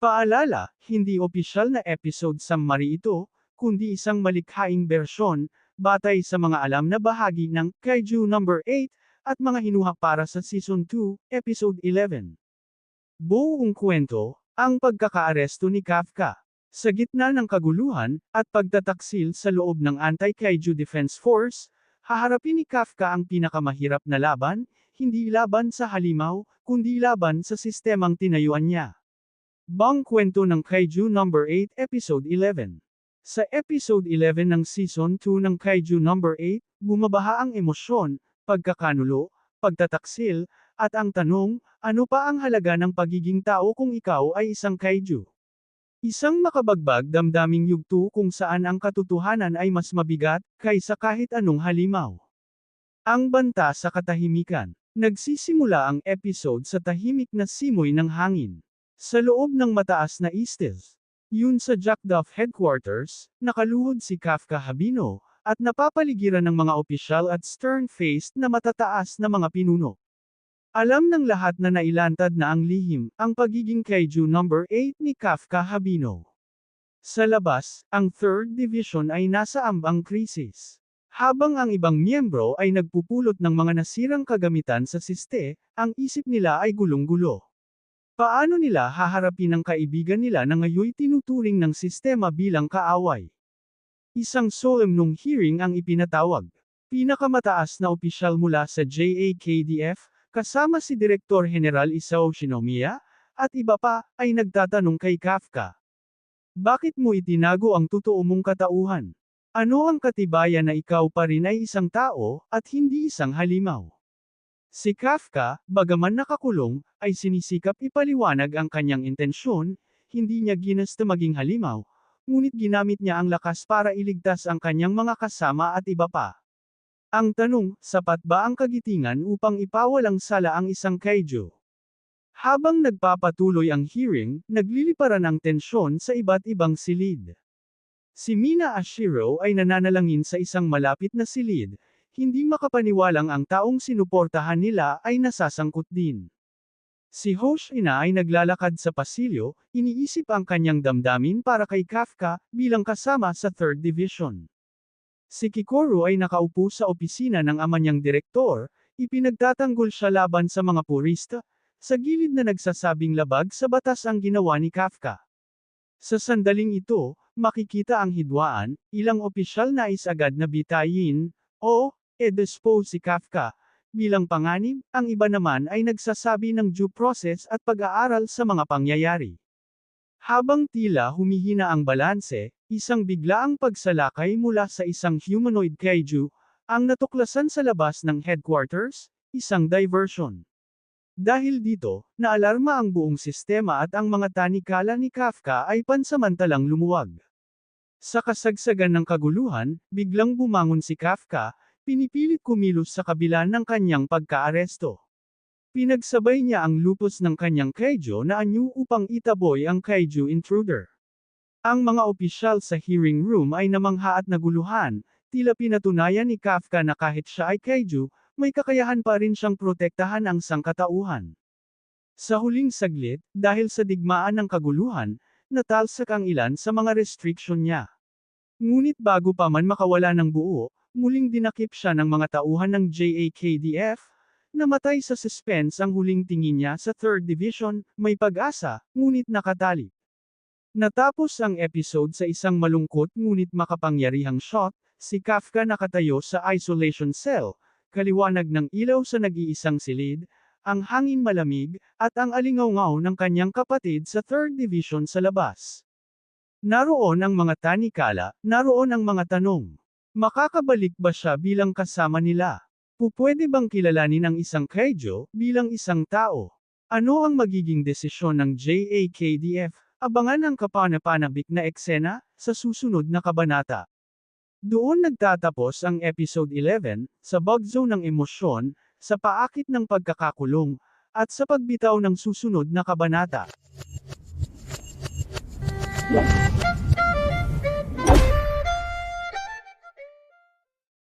Paalala, hindi opisyal na episode summary ito, kundi isang malikhaing bersyon, batay sa mga alam na bahagi ng Kaiju number 8 at mga hinuha para sa Season 2, Episode 11. Buong kwento, ang pagkakaaresto ni Kafka. Sa gitna ng kaguluhan at pagtataksil sa loob ng Anti-Kaiju Defense Force, haharapin ni Kafka ang pinakamahirap na laban, hindi laban sa halimaw, kundi laban sa sistemang tinayuan niya. Bang kwento ng Kaiju number 8 episode 11. Sa episode 11 ng season 2 ng Kaiju number 8, bumabaha ang emosyon, pagkakanulo, pagtataksil, at ang tanong, ano pa ang halaga ng pagiging tao kung ikaw ay isang kaiju? Isang makabagbag damdaming yugto kung saan ang katotohanan ay mas mabigat, kaysa kahit anong halimaw. Ang banta sa katahimikan. Nagsisimula ang episode sa tahimik na simoy ng hangin. Sa loob ng mataas na istes. Yun sa Jackduff headquarters, nakaluhod si Kafka Habino, at napapaligiran ng mga opisyal at stern-faced na matataas na mga pinuno. Alam ng lahat na nailantad na ang lihim, ang pagiging kaiju number 8 ni Kafka Habino. Sa labas, ang 3rd Division ay nasa ambang krisis. Habang ang ibang miyembro ay nagpupulot ng mga nasirang kagamitan sa siste, ang isip nila ay gulong-gulo. Paano nila haharapin ang kaibigan nila na ngayoy tinuturing ng sistema bilang kaaway? Isang solemnong hearing ang ipinatawag. Pinakamataas na opisyal mula sa JAKDF, kasama si Direktor General Isao Shinomiya, at iba pa, ay nagtatanong kay Kafka. Bakit mo itinago ang totoo mong katauhan? Ano ang katibayan na ikaw pa rin ay isang tao, at hindi isang halimaw? Si Kafka, bagaman nakakulong, ay sinisikap ipaliwanag ang kanyang intensyon, hindi niya ginasta maging halimaw, ngunit ginamit niya ang lakas para iligtas ang kanyang mga kasama at iba pa. Ang tanong, sapat ba ang kagitingan upang ipawalang sala ang isang kaiju? Habang nagpapatuloy ang hearing, nagliliparan ang tensyon sa iba't ibang silid. Si Mina Ashiro ay nananalangin sa isang malapit na silid, hindi makapaniwalang ang taong sinuportahan nila ay nasasangkot din. Si Hoshina ay naglalakad sa pasilyo, iniisip ang kanyang damdamin para kay Kafka, bilang kasama sa 3rd Division. Si Kikoru ay nakaupo sa opisina ng ama niyang direktor, ipinagtatanggol siya laban sa mga purista, sa gilid na nagsasabing labag sa batas ang ginawa ni Kafka. Sa sandaling ito, makikita ang hidwaan, ilang opisyal na isagad na bitayin, o, e-dispose si Kafka. Bilang panganib, ang iba naman ay nagsasabi ng due process at pag-aaral sa mga pangyayari. Habang tila humihina ang balanse, isang biglaang pagsalakay mula sa isang humanoid kaiju, ang natuklasan sa labas ng headquarters, isang diversion. Dahil dito, naalarma ang buong sistema at ang mga tanikala ni Kafka ay pansamantalang lumuwag. Sa kasagsagan ng kaguluhan, biglang bumangon si Kafka, pinipilit kumilos sa kabila ng kanyang pagkaaresto. Pinagsabay niya ang lupos ng kanyang kaiju na anyo upang itaboy ang kaiju intruder. Ang mga opisyal sa hearing room ay namangha at naguluhan, tila pinatunayan ni Kafka na kahit siya ay kaiju, may kakayahan pa rin siyang protektahan ang sangkatauhan. Sa huling saglit, dahil sa digmaan ng kaguluhan, natalsak ang ilan sa mga restriction niya. Ngunit bago pa man makawala ng buo, muling dinakip siya ng mga tauhan ng JAKDF, Namatay sa suspense ang huling tingin niya sa 3rd Division, may pag-asa, ngunit nakatali. Natapos ang episode sa isang malungkot ngunit makapangyarihang shot, si Kafka nakatayo sa isolation cell, kaliwanag ng ilaw sa nag-iisang silid, ang hangin malamig, at ang alingaw ng kanyang kapatid sa 3rd Division sa labas. Naroon ang mga tanikala, naroon ang mga tanong. Makakabalik ba siya bilang kasama nila? Pupwede bang kilalanin ang isang kaiju bilang isang tao? Ano ang magiging desisyon ng JAKDF? Abangan ang kapanapanabik na eksena sa susunod na kabanata. Doon nagtatapos ang episode 11 sa bug zone ng emosyon, sa paakit ng pagkakakulong, at sa pagbitaw ng susunod na kabanata.